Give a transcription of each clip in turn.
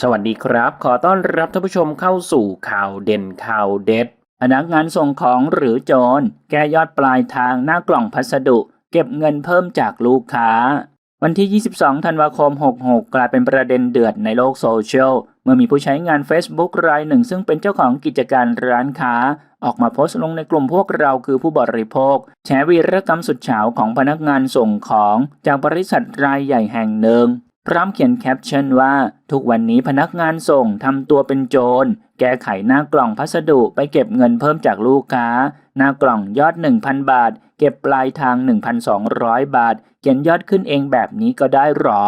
สวัสดีครับ ขอต้อนรับท่านผู้ชมเข้าสู่ข่าวเด่นข่าวเด็ดพนักงานส่งของหรือโจรแก้ยอดปลายทางหน้ากล่องพัสดุ เก็บเงินเพิ่มจากลูกค้า วันที่ 22 ธันวาคม 66 กลายเป็นประเด็นเดือดในโลกโซเชียล เมื่อมีผู้ใช้งาน Facebook รายหนึ่ง ซึ่งเป็นเจ้าของกิจการร้านค้า ออกมาโพสต์ลงในกลุ่มพวกเราคือผู้บริโภคแฉวีรกรรมสุดเฉาของพนักงานส่งของ จากบริษัทรายใหญ่แห่งหนึ่ง พร้อมเขียนแคปชั่นว่า ทุกวันนี้พนักงานส่งทำตัวเป็นโจร แก้ไขหน้ากล่องพัสดุไปเก็บเงินเพิ่มจากลูกค้า หน้ากล่องยอด 1,000 บาท เก็บปลายทาง 1,200 บาท เขียนยอดขึ้นเองแบบนี้ก็ได้หรอ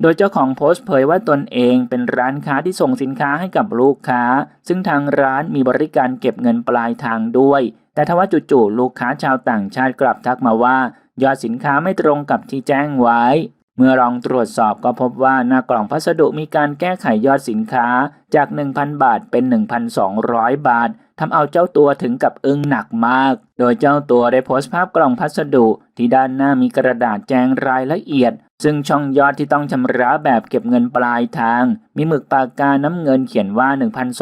โดยเจ้าของโพสต์เผยว่าตนเองเป็นร้านค้าที่ส่งสินค้าให้กับลูกค้า ซึ่งทางร้านมีบริการเก็บเงินปลายทางด้วย แต่ทว่าจู่ๆลูกค้าชาวต่างชาติกลับทักมาว่ายอดสินค้าไม่ตรงกับที่แจ้งไว้ เมื่อลองตรวจสอบก็พบว่าหน้ากล่องพัสดุมีการแก้ไขยอดสินค้าจาก 1,000 บาทเป็น 1,200 บาททำเอาเจ้าตัวถึงกับอึ้งหนักมาก โดยเจ้าตัวได้โพสต์ภาพกล่องพัสดุที่ด้านหน้ามีกระดาษแจ้งรายละเอียด ซึ่งช่องยอดที่ต้องชำระแบบเก็บเงินปลายทาง มีหมึกปากกาน้ำเงินเขียนว่า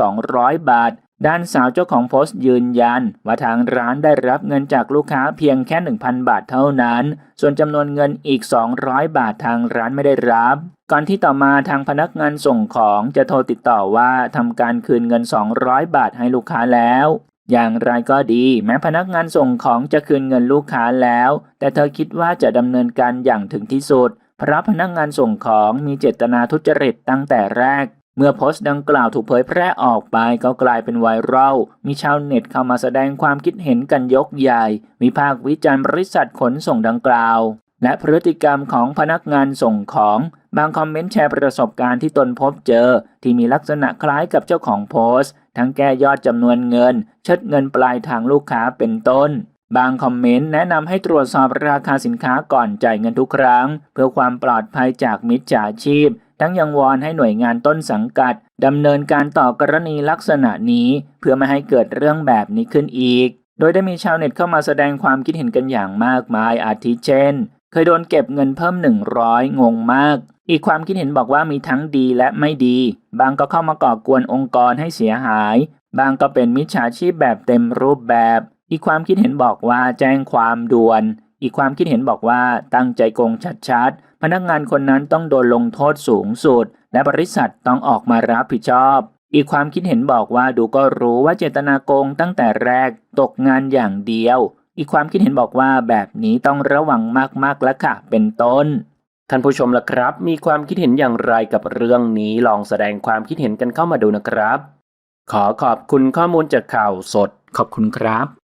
1,200 บาท ด้านสาวเจ้าของโพสต์ยืนยัน ว่าทางร้านได้รับเงินจากลูกค้าเพียงแค่ 1,000 บาทเท่านั้น ส่วนจำนวนเงินอีก 200 บาททางร้านไม่ได้รับ ก่อนที่ต่อมาทางพนักงานส่งของจะโทรติดต่อว่าทำการคืนเงิน 200 บาทให้ลูกค้าแล้ว อย่างไรก็ดีแม้พนักงานส่งของจะคืนเงินลูกค้าแล้ว แต่เธอคิดว่าจะดำเนินการอย่างถึงที่สุดเพราะพนักงานส่งของมีเจตนาทุจริตตั้งแต่แรก เมื่อโพสต์ดังกล่าวถูกเผยแพร่ออกไปก็กลายเป็นไวรัล มีชาวเน็ตเข้ามาแสดงความคิดเห็นกันยกใหญ่ วิพากษ์วิจารณ์บริษัทขนส่งดังกล่าว และพฤติกรรมของพนักงานส่งของ บางคอมเมนต์แชร์ประสบการณ์ที่ตนพบเจอ ที่มีลักษณะคล้ายกับเจ้าของโพสต์ ทั้งแก้ยอดจำนวนเงิน ชดเงินปลายทางลูกค้าเป็นต้นบางคอมเมนต์แนะนำให้ตรวจสอบราคาสินค้าก่อนจ่ายเงินทุกครั้ง เพื่อความปลอดภัยจากมิจฉาชีพ ทั้งยังวอนให้หน่วยงานต้นสังกัดดำเนินการต่อกรณีลักษณะนี้ เพื่อไม่ให้เกิดเรื่องแบบนี้ขึ้นอีก โดยได้มีชาวเน็ตเข้ามาแสดงความคิดเห็นกันอย่างมากมายอาทิเช่น เคยโดนเก็บเงินเพิ่ม 100 งงมาก อีกความคิดเห็นบอกว่ามีทั้งดีและไม่ดี บางก็เข้ามาก่อกวนองค์กรให้เสียหาย บางก็เป็นมิจฉาชีพแบบเต็มรูปแบบ อีกความคิดเห็นบอกว่าแจ้งความด่วน อีกความคิดเห็นบอกว่าตั้งใจโกงชัดๆ พนักงานคนนั้นต้องโดนลงโทษสูงสุด และบริษัทต้องออกมารับผิดชอบ อีกความคิดเห็นบอกว่าดูก็รู้ว่าเจตนาโกงตั้งแต่แรกตกงานอย่างเดียว อีกความคิดเห็นบอกว่าแบบนี้ต้องระวังมากๆแล้วค่ะ เป็นต้นท่านผู้ชมล่ะครับ มีความคิดเห็นอย่างไรกับเรื่องนี้ลองแสดงความคิดเห็นกันเข้ามาดูนะครับ ขอขอบคุณข้อมูลจากข่าวสด ขอบคุณครับ